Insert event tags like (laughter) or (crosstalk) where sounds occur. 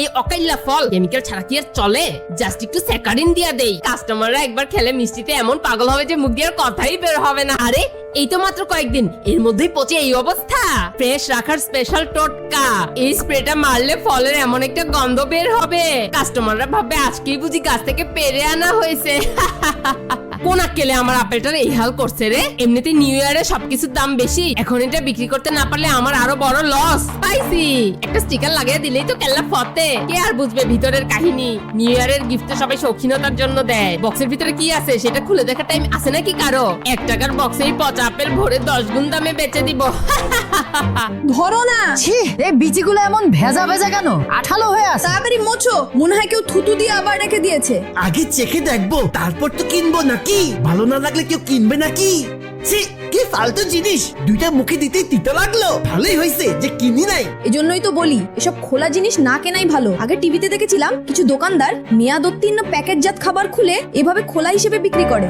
এই অকাইল্লা ফল কেমিক্যাল ছাড়া কি আর চলে। জাস্ট একটু স্যাকারিন দিয়া দেই। কাস্টমাররা একবার খেলে মিষ্টিতে এমন পাগল হবে যে মুখ দিয়ে আর কথাই বের হবে না। আরে এই তো মাত্র কয়েকদিন। এর মধ্যেই পচে এই অবস্থা। ফ্রেশ রাখার স্পেশাল টোটকা। এই স্প্রেটা মারলে ফলের এমন একটা গন্ধ বের হবে। কাস্টমাররা ভাববে, আজকেই বুঝি গাছ থেকে পেরে আনা হয়েছে। (laughs) কোন আক্কেলে আমার আপেলটার এই হাল করছে রে? এমনিতে নিউ ইয়ারে সবকিছুর দাম বেশি। এখন এটা বিক্রি করতে না পারলে আমার আরও বড় লস পাইছি একটা স্টিকার লাগিয়ে দিলেই তো কেল্লা ফতে। কে আর বুঝবে ভিতরের কাহিনী? নিউ ইয়ারের গিফট সবাই শৌখিনতার জন্য দেয়। বক্সের ভিতরে কি আছে? সেটা খুলে দেখার টাইম আছে নাকি কারও? এক টাকার বক্সেই পচা আপেল ভরে দশ গুণ দামে বেচে দিব। ধরো না। ছি এই বিচিগুলো এমন ভেজা ভেজা কেন? আঠালো হয়ে আছে। তাড়াতাড়ি মোছো মনে হয় কেউ থুতু দিয়ে আবার রেখে দিয়েছে। আগে চেখে দেখব তারপর তো কিনবো নাকি? ভালো না লাগলে কেউ কিনবে নাকি? ছি কি ফালতু জিনিস। দুইটা মুখে দিতেই তিতা লাগল। ভালোই হয়েছে যে কিনি নাই। এজন্যই তো বলি এসব খোলা জিনিস না কেনাই ভালো। আগে টিভিতে দেখেছিলাম কিছু দোকানদার মেয়াদোত্তীর্ণ প্যাকেটজাত খাবার খুলে এভাবে খোলা হিসেবে বিক্রি করে।